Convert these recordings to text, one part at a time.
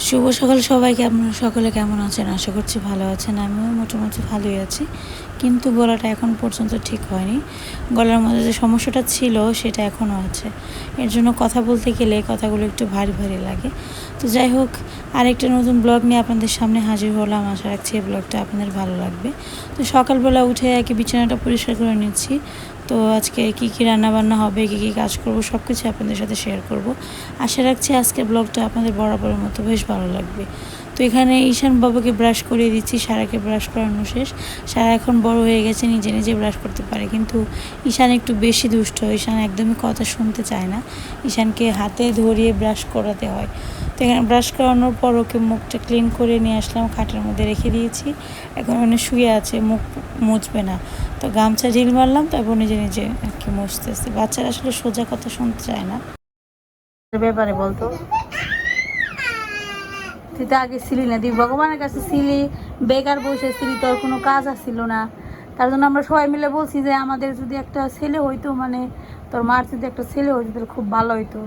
শুভ সকাল সবাই কেমন, সকলে কেমন আছেন? আশা করছি ভালো আছেন। আমিও মোটামুটি ভালোই আছি। কিন্তু গলাটা এখন পর্যন্ত ঠিক হয়নি। গলার মধ্যে যে সমস্যাটা ছিল, সেটা এখনও আছে। এর জন্য কথা বলতে গেলে কথাগুলো একটু ভারী ভারী লাগে। তো যাই হোক, আরেকটা নতুন ব্লগ নিয়ে আপনাদের সামনে হাজির হলাম। আশা রাখছি এই ব্লগটা আপনাদের ভালো লাগবে। তো সকালবেলা উঠে একে বিছানাটা পরিষ্কার করে নিচ্ছি। তো আজকে কি কি রান্না বান্না হবে, কি কি কাজ করব সব কিছু আপনাদের সাথে শেয়ার করব। আশা রাখছি আজকের ব্লগটা আপনাদের বরাবরের মতো বেশ ভালো লাগবে। তো এখানে ঈশান বাবাকে ব্রাশ করিয়ে দিচ্ছি, সারাকে ব্রাশ করানো শেষ। সারা এখন বড় হয়ে গেছে, নিজে নিজে ব্রাশ করতে পারে। কিন্তু ঈশান একটু বেশি দুষ্ট, ঈশান একদমই কথা শুনতে চায় না। ঈশানকে হাতে ধরিয়ে ব্রাশ করাতে হয়। তো এখানে ব্রাশ করানোর পর ওকে মুখটা ক্লিন করে নিয়ে আসলাম, খাটের মধ্যে রেখে দিয়েছি। এখন মানে শুয়ে আছে, মুখ মুছবে না। তো গামছা ঢিল মারলাম, তারপর নিজে নিজে আর কি মুছতেছে। বাচ্চারা আসলে সোজা কথা শুনতে চায় না। ব্যাপারে বলতো? তুই তো আগে ছিলি না, তুই ভগবানের কাছে ছিলি, বেকার বসেছিলি তোর কোনো কাজ আসছিল না। তার জন্য আমরা সবাই মিলে বলছি যে আমাদের যদি একটা ছেলে হইতো মানে তোর মার যদি একটা ছেলে হইতো, তাহলে খুব ভালো হইতো।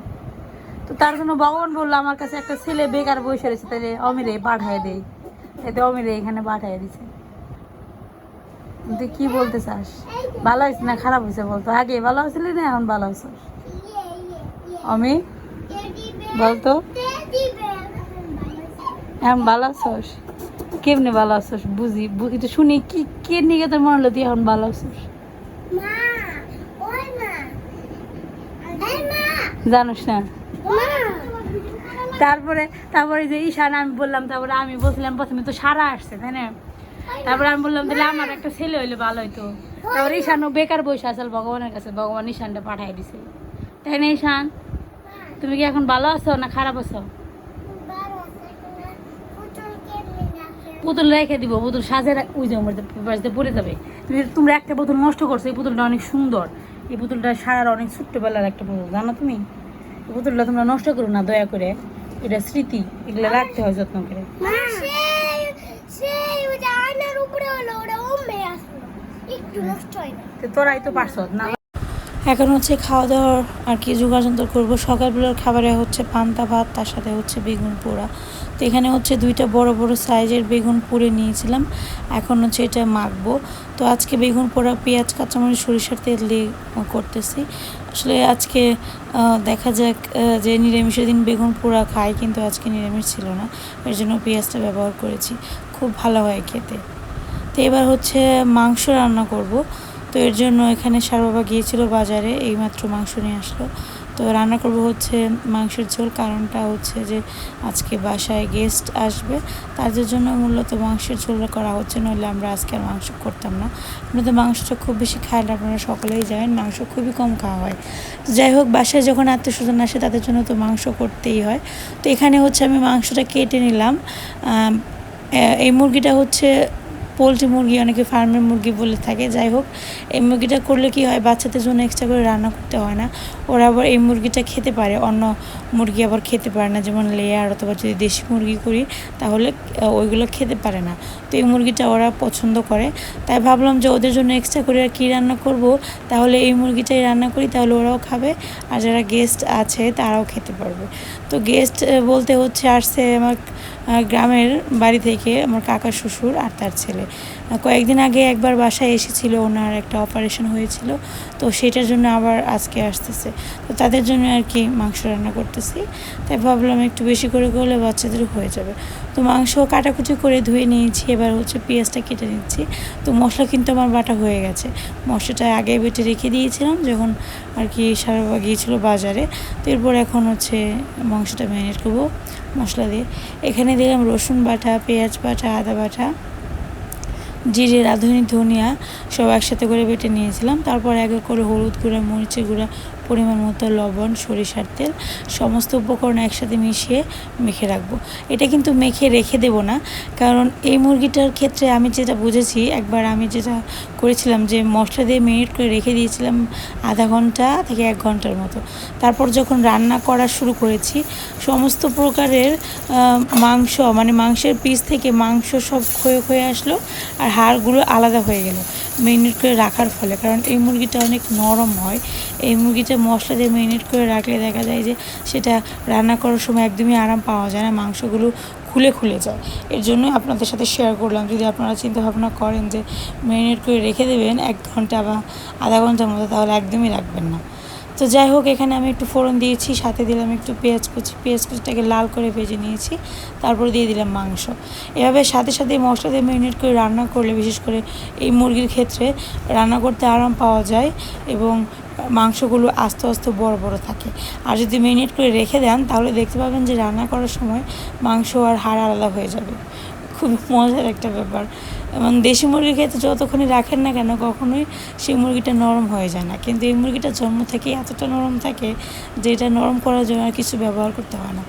তো তার জন্য ভগবান বলল, আমার কাছে একটা ছেলে বেকার বসে রয়েছে, তাহলে অমিরে পাঠায় দেই এতে অমিরে এখানে পাঠায় দিছে। তুই কি বলতে চাস? ভালো হয়েছে না খারাপ হয়েছে বলতো? আগে ভালো হয়েছিল না এখন ভালো হয়েছে? অমি, বলতো? এখন ভালো আছস? কেমনে ভালো আছস? বুঝি একটু শুনি কি কে নিয়ে তোর মনে হলো তুই এখন ভালো আছস? জানোস না? তারপরে তারপরে যে ঈশান আমি বললাম তারপরে আমি বলছিলাম প্রথমে তো সারা আসছে তাই না? তারপরে আমি বললাম তাহলে আমার একটা ছেলে হইলে ভালো হইতো। তারপরে ঈশানও বেকার বসে আসল ভগবানের কাছে ভগবান ঈশানটা পাঠাই দিছে। তাই না ঈশান? তুমি কি এখন ভালো আছো না খারাপ আছো? পুতুল রেখে দিব পুতুল সাজে ওই যে বাড়িতে পড়ে যাবে। তুমি তোমরা একটা পুতুল নষ্ট করছ এই পুতুলটা অনেক সুন্দর। এই পুতুলটা সারার অনেক ছোট্টবেলার একটা পুতুল জানো তুমি? এই পুতুলটা তোমরা নষ্ট করো না দয়া করে। এটা স্মৃতি এগুলো রাখতে হয় যত্ন করে। তোরাই তো পারছ না এখন হচ্ছে খাওয়া দাওয়ার আর কি যোগাযন্ত্র করব। সকালবেলার খাবারে হচ্ছে পান্তা ভাত, তার সাথে হচ্ছে বেগুন পোড়া। তো এখানে হচ্ছে দুইটা বড় বড় সাইজের বেগুন পুড়ে নিয়েছিলাম। এখন হচ্ছে এটা মাখবো। তো আজকে বেগুন পোড়া, পেঁয়াজ, কাঁচামরিচ, সরিষার তেল দিয়ে করতেছি। আসলে আজকে দেখা যাক যে নিরামিষের দিন বেগুন পোড়া খাই, কিন্তু আজকে নিরামিষ ছিল না। এর জন্য পেঁয়াজটা ব্যবহার করেছি। খুব ভালো হয় খেতে। তো এবার হচ্ছে মাংস রান্না করব। তো এর জন্য এখানে সার বাবা গিয়েছিল বাজারে, এইমাত্র মাংস নিয়ে আসলো। তো রান্না করব হচ্ছে মাংসের ঝোল, কারণটা হচ্ছে যে আজকে বাসায় গেস্ট আসবে, তাদের জন্য মূলত মাংসের ঝোল করা হচ্ছে, নইলে আমরা আজকে আর মাংস করতাম না। আপনাদের মাংসটা খুব বেশি খায় না, আপনারা সকলেই জানেন, মাংস খুবই কম খাওয়া হয়। তো যাই হোক, বাসায় যখন আত্মীয় স্বজন আসে, তাদের জন্য তো মাংস করতেই হয়। তো এখানে হচ্ছে আমি মাংসটা কেটে নিলাম। এই মুরগিটা হচ্ছে পোলট্রি মুরগি, অনেকে ফার্মের মুরগি বলে থাকে। যাই হোক, এই মুরগিটা করলে কি হয়, বাচ্চাদের জন্য এক্সট্রা করে রান্না করতে হয় না। ওরা আবার এই মুরগিটা খেতে পারে, অন্য মুরগি আবার খেতে পারে না। যেমন লেয়ার অথবা যদি দেশি মুরগি করি, তাহলে ওইগুলো খেতে পারে না। তো এই মুরগিটা ওরা পছন্দ করে। তাই ভাবলাম যে ওদের জন্য এক্সট্রা করে আর কী রান্না করব? তাহলে এই মুরগিটাই রান্না করি, তাহলে ওরাও খাবে। আর যারা গেস্ট আছে, তারাও খেতে পারবে। তো গেস্ট বলতে হচ্ছে, আসছে আমার গ্রামের বাড়ি থেকে আমার কাকা শ্বশুর আর তার ছেলে। কয়েকদিন আগে একবার বাসায় এসেছিল, ওনার একটা অপারেশন হয়েছিল। তো সেটার জন্য আবার আজকে আসতেছে। তো তাদের জন্য আর কি মাংস রান্না করতেছি। তাই ভাবলাম একটু বেশি করে করলে বাচ্চাদের হয়ে যাবে। তো মাংস কাটাকুটি করে ধুয়ে নিয়েছি, এবার হচ্ছে পেঁয়াজটা কেটে নিচ্ছি। তো মশলা কিন্তু আমার বাটা হয়ে গেছে। মশলাটা আগে বেটে রেখে দিয়েছিলাম যখন আর কি সারা গিয়েছিল বাজারে। তো এরপর এখন হচ্ছে মাংসটা ম্যারিনেট করব মশলা দিয়ে। এখানে দিলাম রসুন বাটা, পেঁয়াজ বাটা, আদা বাটা। জিরে রাঁধুনি, ধনিয়া সব একসাথে করে বেটে নিয়েছিলাম। তারপর এক এক করে হলুদ গুঁড়া, মরিচের গুঁড়া পরিমাণ মতো লবণ, সরিষার তেল, সমস্ত উপকরণ একসাথে মিশিয়ে মেখে রাখব। এটা কিন্তু মেখে রেখে দেব না, কারণ এই মুরগিটার ক্ষেত্রে আমি যেটা বুঝেছি, একবার আমি যেটা করেছিলাম যে মশলা দিয়ে মেরিনেট করে রেখে দিয়েছিলাম আধা ঘণ্টা থেকে এক ঘণ্টার মতো। তারপর যখন রান্না করা শুরু করেছি, সমস্ত প্রকারের মাংস মানে মাংসের পিস থেকে মাংস সব ক্ষয়ে ক্ষয়ে আসলো, আর হাড়গুলো আলাদা হয়ে গেল। মেরিনেট করে রাখার ফলে, কারণ এই মুরগিটা অনেক নরম হয়। এই মুরগিটা মশলা দিয়ে মেরিনেট করে রাখলে দেখা যায় যে সেটা রান্না করার সময় একদমই আরাম পাওয়া যায় না, মাংসগুলো খুলে খুলে যায়। এর জন্য আপনাদের সাথে শেয়ার করলাম, যদি আপনারা চিন্তা ভাবনা করেন যে মেরিনেট করে রেখে দেবেন এক ঘণ্টা বা আধা ঘণ্টার মতো, তাহলে একদমই রাখবেন না। তো যাই হোক, এখানে আমি একটু ফোড়ন দিয়েছি, সাথে দিলাম একটু পেঁয়াজ কুচি, পেঁয়াজ কুচিটাকে লাল করে ভেজে নিয়েছি, তারপর দিয়ে দিলাম মাংস। এভাবে সাথে সাথে মশলা দিয়ে ম্যারিনেট করে রান্না করলে, বিশেষ করে এই মুরগির ক্ষেত্রে রান্না করতে আরাম পাওয়া যায় এবং মাংসগুলো আস্তে আস্তে বড় বড় থাকে। আর যদি ম্যারিনেট করে রেখে দেন, তাহলে দেখতে পাবেন যে রান্না করার সময় মাংস আর হাড় আলাদা হয়ে যাবে। খুবই মজার একটা ব্যাপার। এবং দেশি মুরগির ক্ষেত্রে যতক্ষণই রাখেন না কেন, কখনোই সেই মুরগিটা নরম হয়ে যায় না। কিন্তু এই মুরগিটা জন্ম থেকেই এতটা নরম থাকে, যে এটা নরম করার জন্য আর কিছু ব্যবহার করতে হয় না।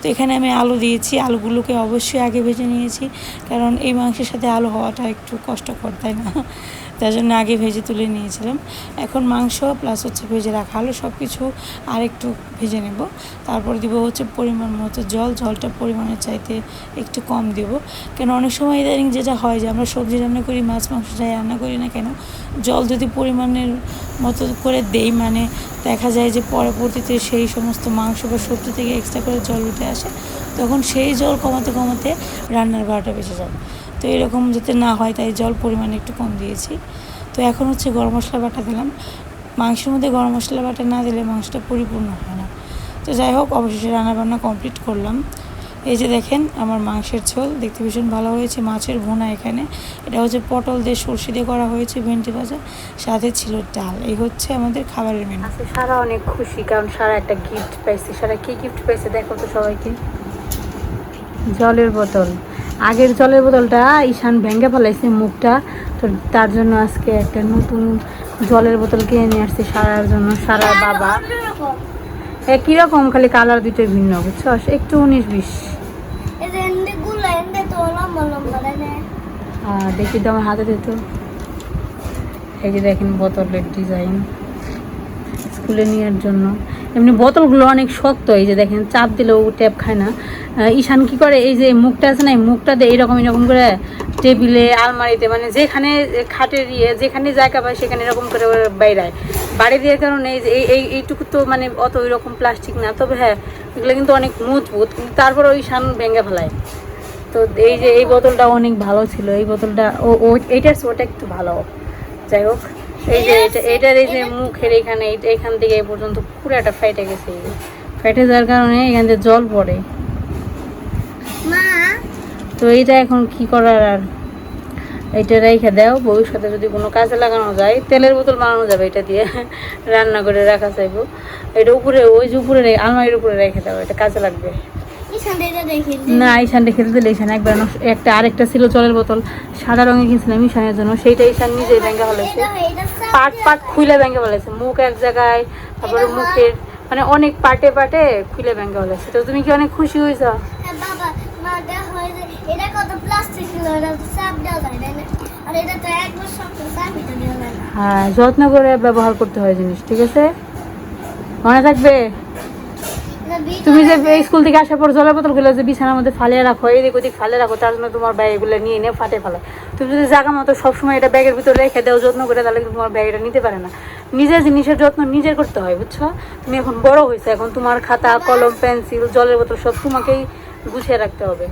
তো এখানে আমি আলু দিয়েছি। আলুগুলোকে অবশ্যই আগে ভেজে নিয়েছি। কারণ এই মাংসের সাথে আলু হওয়াটা একটু কষ্টকর, তাই না? তার জন্য আগে ভেজে তুলে নিয়েছিলাম। এখন মাংস প্লাস হচ্ছে ভেজে রাখা আলু সব কিছু আর একটু ভেজে নেব। তারপর দিব হচ্ছে পরিমাণ মতো জল। জলটা পরিমাণের চাইতে একটু কম দেব। কেন অনেক সময় ইদানিং যেটা হয় যে আমরা সবজি রান্না করি, মাছ, মাংস যাই রান্না করি না কেন, জল যদি পরিমাণের মতো করে দেই মানে দেখা যায় যে পরবর্তীতে সেই সমস্ত মাংস বা সবজি থেকে এক্সট্রা করে জল উঠে আসে, তখন সেই জল কমাতে কমাতে রান্নার বারোটা বেঁচে যাবে। তো এরকম যাতে না হয়, তাই জল পরিমাণ একটু কম দিয়েছি। তো এখন হচ্ছে গরম মশলা বাটা দিলাম। মাংসের মধ্যে গরম মশলা বাটা না দিলে মাংসটা পরিপূর্ণ হয় না। তো যাই হোক, অবশেষে রান্নাবান্না কমপ্লিট করলাম। এই যে দেখেন, আমার মাংসের ঝোল। দেখতে ভীষণ ভালো হয়েছে। মাছের ভুনা এখানে। এটা হচ্ছে পটল দিয়ে সর্ষে দিয়ে করা হয়েছে ভেন্ডি ভাজা। সাথে ছিল ডাল। এই হচ্ছে আমাদের খাবারের মেনু আজকে সারা অনেক খুশি, কারণ সারা একটা গিফট পাইছে। সারা কি গিফট পাইছে দেখো তো সবাইকে। জলের বোতল। আগের জলের বোতলটা ঈশান ভেঙে ফেলাইছে মুখটা। তো তার জন্য আজকে একটা নতুন জলের বোতল কিনে নিয়ে আসছে সারার জন্য। সারার বাবা। এ, কীরকম? খালি কালার দুটোই ভিন্ন, বুঝছ? একটু উনিশ বিশ। দেখি তো আমার হাতে দিত এই যে দেখেন বোতলের ডিজাইন। স্কুলে নেওয়ার জন্য। এমনি বোতলগুলো অনেক শক্ত, এই যে দেখেন, চাপ দিলেও ট্যাপ খায় না। ঈশান কি করে, এই যে মুখটা আছে না, এই মুখটা দিয়ে এরকম এরকম করে টেবিলে, আলমারিতে মানে যেখানে খাটের ইয়ে যেখানে জায়গা পায়, সেখানে এরকম করে ও বাইরায়। বাড়ি দেওয়ার কারণে এই যে, এই এই এইটুকু তো মানে অত ওই রকম প্লাস্টিক না। তবে হ্যাঁ এগুলো কিন্তু অনেক মজবুত, কিন্তু তারপরে ওই শান ভেঙে ফেলায়। তো এই যে এই বোতলটা অনেক ভালো ছিল। এই বোতলটা ও ও এইটার ওটা একটু ভালো। যাই হোক এই যে এটা এটার এই যে মুখের এখানে এখান থেকে এই পর্যন্ত পুরো একটা ফেটে গেছে। ফেটে যাওয়ার কারণে এখান থেকে জল পড়ে। তো এইটা এখন কি করার আর? এইটা রেখে দাও ভবিষ্যতে যদি কোনো কাজে লাগানো যায় তেলের বোতল বানানো যাবে এটা দিয়ে। রান্না করে রাখা চাইব এটা উপরে ওই যে উপরে আলমারির উপরে রেখে দাও এটা কাজে লাগবে। এটা না ঈশানটা খেতে দিলে ঈশান একবার একটা আরেকটা ছিল জলের বোতল সাদা রঙে কিনছিলাম ঈশানের জন্য সেইটা ঈশান নিজেই ব্যাঙ্গে ফেলেছে। পাট পাট খুলে ব্যাঙ্গে ফেলেছে মুখ এক জায়গায় তারপরে মুখের মানে অনেক পাটে পাটে খুলে ব্যাঙ্গে ফেলেছে। তো তুমি কি অনেক খুশি হয়েছ? হ্যাঁ, হ্যাঁ যত্ন করে ব্যবহার করতে হয় জিনিস ঠিক আছে? মনে থাকবে? তুমি যে স্কুল থেকে আসার পর জলের বোতলগুলো যে বিছানার মধ্যে ফালিয়ে রাখো, এদিক ওদিক ফালিয়ে রাখো, তার জন্য তোমার ব্যাগ এগুলো নিয়ে নিয়ে ফাটে ফেলো। তুমি যদি জায়গা মতো সবসময় এটা ব্যাগের ভিতরে রেখে দাও, যত্ন করে, তাহলে কিন্তু তোমার ব্যাগটা নিতে পারে না। নিজের জিনিসের যত্ন নিজের করতে হয়, বুঝছ? তুমি এখন বড় হয়েছে, এখন তোমার খাতা, কলম, পেন্সিল, জলের বোতল সব তোমাকেই গুছিয়ে রাখতে হবে।